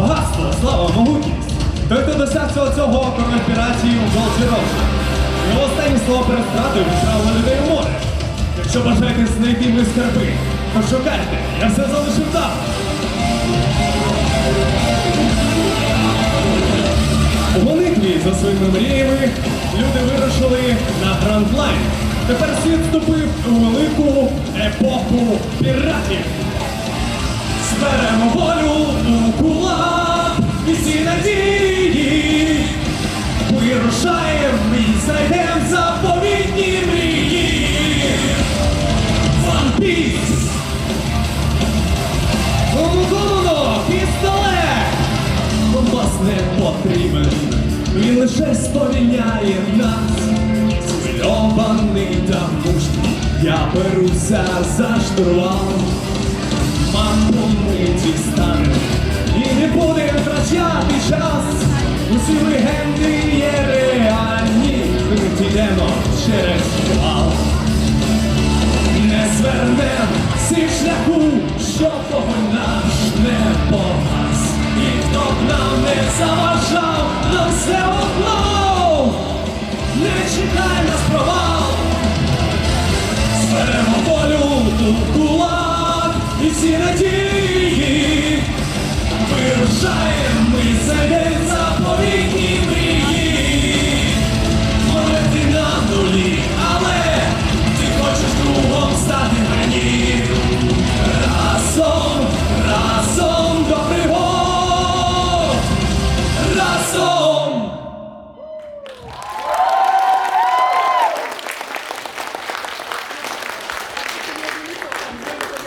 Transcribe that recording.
Багатство, слава, могутність. Той, хто досяг всього цього король піратів Волчерожа. Його останні слова перед стратою відправили людей у море. Якщо бажаєте знайти мої скарби, то шукайте, я все залишив там. У молитві за своїми мріями люди вирушили на Гранд-Лайн. Тепер світ вступив у велику епоху піратів. Всі надії. Вирушаємо і знайдемо заповітні мрії. One Piece! Гумугумуно, пістолет! Компас не потрібен, він лише сповільняє нас. Схвильований та мужній, я беруся за штурвал. Втрачати час. Усі легенди є реальні, ми дійдемо через шквал. Не звернем всі шляху, що наш не погас. Ніхто б нам не заважав, нам все одно. Не чекай нас провал. Зберемо волю у кулак і всі надії. Зайдемо